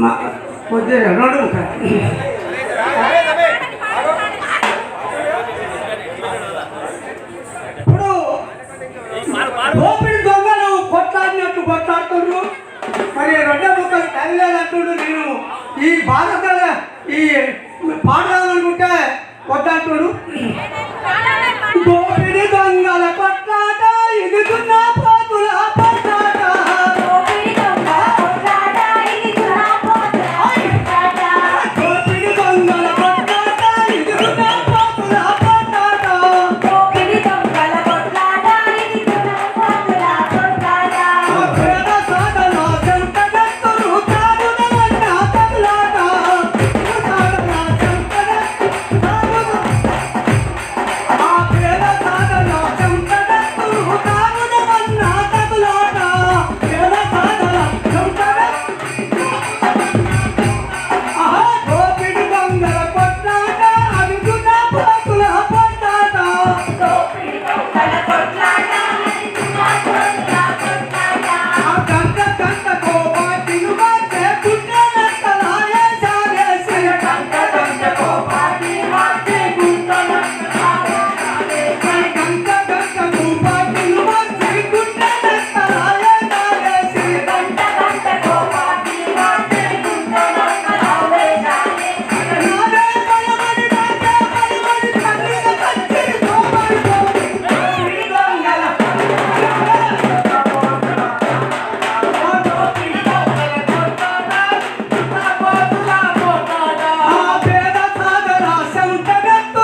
మా పొద్దు రెండు ఇప్పుడు దోపిడి దొంగలు కొట్లాడినట్టు కొట్లాడుతున్నారు మరి రెండో ముక్కలు తల్లిదంటుడు నేను ఈ భారత ఈ పాడాలనుకుంటే కొట్లాడుతుడు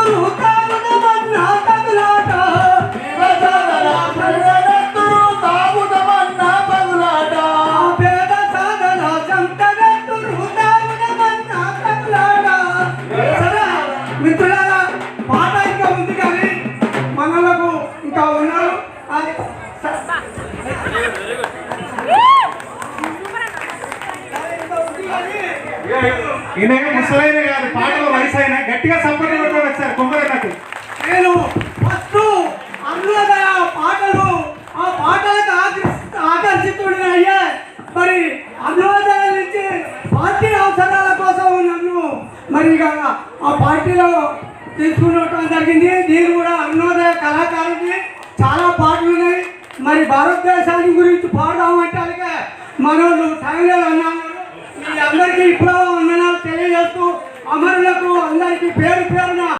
Luta! ఈయన ముసలైన కాదు పాటలో వయసు అయినా గట్టిగా సపోర్ట్ కొట్టుకొని వచ్చారు కుంభరేణకు నేను ఫస్ట్ అందులో పాటలు ఆ పాటలకు ఆకర్షి ఆకర్షితుడిని అయ్యా. మరి అన్నోదయ నుంచి పార్టీ అవసరాల కోసం నన్ను మరి ఇక ఆ పార్టీలో తీసుకున్నట్టు జరిగింది. నేను కూడా అన్నోదయ కళాకారుడిని. చాలా పాటలు ఉన్నాయి. మరి భారతదేశాన్ని గురించి పాడదామంటే అలాగే మనోళ్ళు టైంలో అన్నాను పేరు పేరున